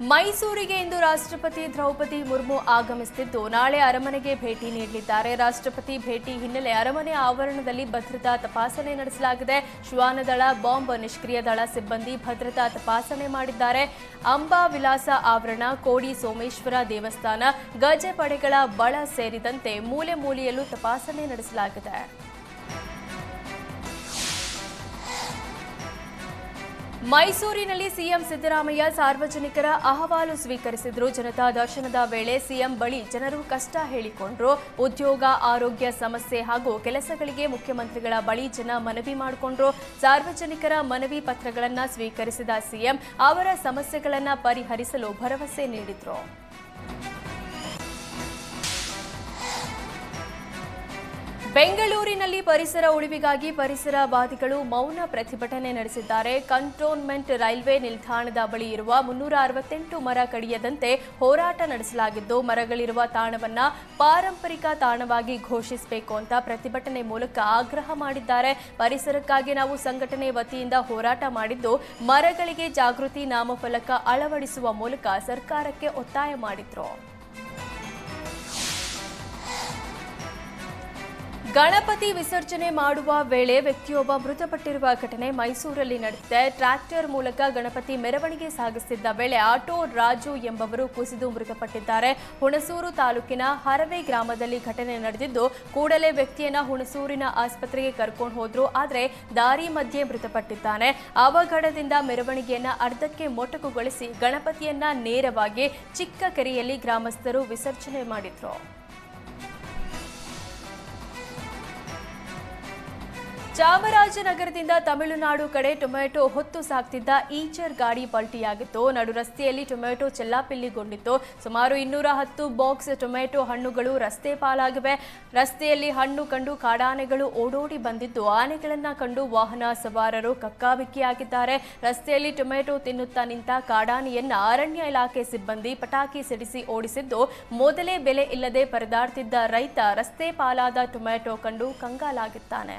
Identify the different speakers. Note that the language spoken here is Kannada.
Speaker 1: ಮೈಸೂರಿಗೆ ಇಂದು ರಾಷ್ಟ್ರಪತಿ ದ್ರೌಪದಿ ಮುರ್ಮು ಆಗಮಿಸುತ್ತಿದ್ದು ನಾಳೆ ಅರಮನೆಗೆ ಭೇಟಿ ನೀಡಲಿದ್ದಾರೆ. ರಾಷ್ಟ್ರಪತಿ ಭೇಟಿ ಹಿನ್ನೆಲೆ ಅರಮನೆ ಆವರಣದಲ್ಲಿ ಭದ್ರತಾ ತಪಾಸಣೆ ನಡೆಸಲಾಗಿದೆ. ಶ್ವಾನದಳ, ಬಾಂಬ್ ನಿಷ್ಕ್ರಿಯ ದಳ ಸಿಬ್ಬಂದಿ ಭದ್ರತಾ ತಪಾಸಣೆ ಮಾಡಿದ್ದಾರೆ. ಅಂಬಾ ವಿಲಾಸ ಆವರಣ, ಕೋಡಿ ಸೋಮೇಶ್ವರ ದೇವಸ್ಥಾನ, ಗಜಪಡೆಗಳ ಬಳ ಸೇರಿದಂತೆ ಮೂಲೆ ಮೂಲೆಯಲ್ಲೂ ತಪಾಸಣೆ ನಡೆಸಲಾಗಿದೆ. ಮೈಸೂರಿನಲ್ಲಿ ಸಿಎಂ ಸಿದ್ದರಾಮಯ್ಯ ಸಾರ್ವಜನಿಕರ ಅಹವಾಲು ಸ್ವೀಕರಿಸಿದ್ರು. ಜನತಾ ದರ್ಶನದ ವೇಳೆ ಸಿಎಂ ಬಳಿ ಜನರು ಕಷ್ಟ ಹೇಳಿಕೊಂಡ್ರು. ಉದ್ಯೋಗ, ಆರೋಗ್ಯ ಸಮಸ್ಯೆ ಹಾಗೂ ಕೆಲಸಗಳಿಗೆ ಮುಖ್ಯಮಂತ್ರಿಗಳ ಬಳಿ ಜನ ಮನವಿ ಮಾಡಿಕೊಂಡ್ರು. ಸಾರ್ವಜನಿಕರ ಮನವಿ ಪತ್ರಗಳನ್ನು ಸ್ವೀಕರಿಸಿದ ಸಿಎಂ ಅವರ ಸಮಸ್ಯೆಗಳನ್ನು ಪರಿಹರಿಸಲು ಭರವಸೆ ನೀಡಿದ್ರು. ಬೆಂಗಳೂರಿನಲ್ಲಿ ಪರಿಸರ ಉಳಿವಿಗಾಗಿ ಪರಿಸರವಾದಿಗಳು ಮೌನ ಪ್ರತಿಭಟನೆ ನಡೆಸಿದ್ದಾರೆ. ಕಂಟೋನ್ಮೆಂಟ್ ರೈಲ್ವೆ ನಿಲ್ದಾಣದ ಬಳಿ ಇರುವ ಮುನ್ನೂರ ಅರವತ್ತೆಂಟು ಮರ ಕಡಿಯದಂತೆ ಹೋರಾಟ ನಡೆಸಲಾಗಿದ್ದು, ಮರಗಳಿರುವ ತಾಣವನ್ನ ಪಾರಂಪರಿಕ ತಾಣವಾಗಿ ಘೋಷಿಸಬೇಕು ಅಂತ ಪ್ರತಿಭಟನೆ ಮೂಲಕ ಆಗ್ರಹ ಮಾಡಿದ್ದಾರೆ. ಪರಿಸರಕ್ಕಾಗಿ ನಾವು ಸಂಘಟನೆ ವತಿಯಿಂದ ಹೋರಾಟ ಮಾಡಿದ್ದು, ಮರಗಳಿಗೆ ಜಾಗೃತಿ ನಾಮಫಲಕ ಅಳವಡಿಸುವ ಮೂಲಕ ಸರ್ಕಾರಕ್ಕೆ ಒತ್ತಾಯ ಮಾಡಿದ್ರು. ಗಣಪತಿ ವಿಸರ್ಜನೆ ಮಾಡುವ ವೇಳೆ ವ್ಯಕ್ತಿಯೊಬ್ಬ ಮೃತಪಟ್ಟಿರುವ ಘಟನೆ ಮೈಸೂರಲ್ಲಿ ನಡೆದಿದೆ. ಟ್ರ್ಯಾಕ್ಟರ್ ಮೂಲಕ ಗಣಪತಿ ಮೆರವಣಿಗೆ ಸಾಗಿಸುತ್ತಿದ್ದ ವೇಳೆ ಆಟೋ ರಾಜು ಎಂಬವರು ಕುಸಿದು ಮೃತಪಟ್ಟಿದ್ದಾರೆ. ಹುಣಸೂರು ತಾಲೂಕಿನ ಹರವೆ ಗ್ರಾಮದಲ್ಲಿ ಘಟನೆ ನಡೆದಿದ್ದು, ಕೂಡಲೇ ವ್ಯಕ್ತಿಯನ್ನ ಹುಣಸೂರಿನ ಆಸ್ಪತ್ರೆಗೆ ಕರ್ಕೊಂಡು ಹೋದ್ರು, ಆದರೆ ದಾರಿ ಮಧ್ಯೆ ಮೃತಪಟ್ಟಿದ್ದಾನೆ. ಅವಘಡದಿಂದ ಮೆರವಣಿಗೆಯನ್ನ ಅರ್ಧಕ್ಕೆ ಮೊಟಕುಗೊಳಿಸಿ ಗಣಪತಿಯನ್ನ ನೇರವಾಗಿ ಚಿಕ್ಕ ಕೆರೆಯಲ್ಲಿ ಗ್ರಾಮಸ್ಥರು ವಿಸರ್ಜನೆ ಮಾಡಿದ್ರು. ಚಾಮರಾಜನಗರದಿಂದ ತಮಿಳುನಾಡು ಕಡೆ ಟೊಮೆಟೊ ಹೊತ್ತು ಸಾಕ್ತಿದ್ದ ಈಚರ್ ಗಾಡಿ ಪಲ್ಟಿಯಾಗಿತ್ತು. ನಡು ರಸ್ತೆಯಲ್ಲಿ ಟೊಮೆಟೊ ಚೆಲ್ಲಾಪಿಲ್ಲಿಗೊಂಡಿತ್ತು. ಸುಮಾರು ಇನ್ನೂರ ಹತ್ತು ಬಾಕ್ಸ್ ಟೊಮೆಟೊ ಹಣ್ಣುಗಳು ರಸ್ತೆ ಪಾಲಾಗಿವೆ. ರಸ್ತೆಯಲ್ಲಿ ಹಣ್ಣು ಕಂಡು ಕಾಡಾನೆಗಳು ಓಡೋಡಿ ಬಂದಿದ್ದು. ಆನೆಗಳನ್ನ ಕಂಡು ವಾಹನ ಸವಾರರು ಕಕ್ಕಾಬಿಕ್ಕಿಯಾಗಿದ್ದಾರೆ. ರಸ್ತೆಯಲ್ಲಿ ಟೊಮೆಟೊ ತಿನ್ನುತ್ತಾ ನಿಂತ ಕಾಡಾನೆಯನ್ನ ಅರಣ್ಯ ಇಲಾಖೆ ಸಿಬ್ಬಂದಿ ಪಟಾಕಿ ಸಿಡಿಸಿ ಓಡಿಸಿದ್ದು. ಮೊದಲೇ ಬೆಲೆ ಇಲ್ಲದೆ ಪರದಾಡ್ತಿದ್ದ ರೈತ ರಸ್ತೆ ಪಾಲಾದ ಟೊಮೆಟೊ ಕಂಡು ಕಂಗಾಲಾಗಿದ್ದಾನೆ.